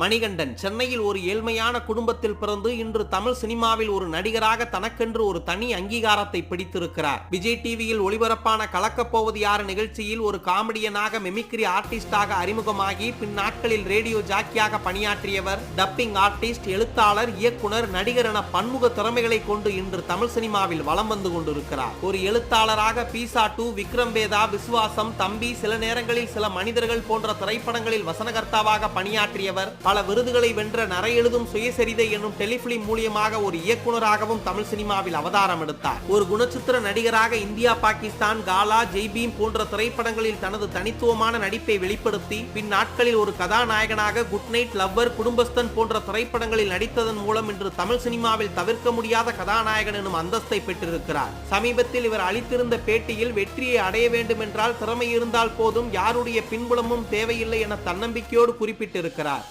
மணிகண்டன் சென்னையில் ஒரு ஏழ்மையான குடும்பத்தில் பிறந்து இன்று தமிழ் சினிமாவில் ஒரு நடிகராக தனக்கென்று ஒரு தனி அங்கீகாரத்தை பிடித்திருக்கிறார். விஜய் டிவியில் ஒளிபரப்பான கலக்கப்போவது யார் நிகழ்ச்சியில் ஒரு காமெடியனாக மெமிக்ரி ஆர்டிஸ்டாக அறிமுகமாகி பின் நாட்களில் ரேடியோ ஜாக்கியாக பணியாற்றியவர் டப்பிங் ஆர்டிஸ்ட் எழுத்தாளர் இயக்குனர் நடிகர் என பன்முக திறமைகளை கொண்டு இன்று தமிழ் சினிமாவில் வலம் வந்து கொண்டிருக்கிறார். ஒரு எழுத்தாளராக பீசா டூ விக்ரம் வேதா விசுவாசம் தம்பி சில நேரங்களில் சில மனிதர்கள் போன்ற திரைப்படங்களில் வசனகர்த்தாவாக பணியாற்றியவர் பல விருதுகளை வென்ற நரை எழுதும் சுயசரிதை என்னும் டெலிபிலிம் மூலியமாக ஒரு இயக்குனராகவும் தமிழ் சினிமாவில் அவதாரம் எடுத்தார். ஒரு குணச்சித்திர நடிகராக இந்தியா பாகிஸ்தான் காலா ஜெய்பீம் போன்ற திரைப்படங்களில் தனது தனித்துவமான நடிப்பை வெளிப்படுத்தி பின் நாட்களில் ஒரு கதாநாயகனாக குட் நைட் லவ்வர் குடும்பஸ்தன் போன்ற திரைப்படங்களில் நடித்ததன் மூலம் இன்று தமிழ் சினிமாவில் தவிர்க்க முடியாத கதாநாயகன் எனும் அந்தஸ்தை பெற்றிருக்கிறார். சமீபத்தில் இவர் அளித்திருந்த பேட்டியில் வெற்றியை அடைய வேண்டும் என்றால் திறமை இருந்தால் போதும் யாருடைய பின்புலமும் தேவையில்லை என தன்னம்பிக்கையோடு குறிப்பிட்டிருக்கிறார்.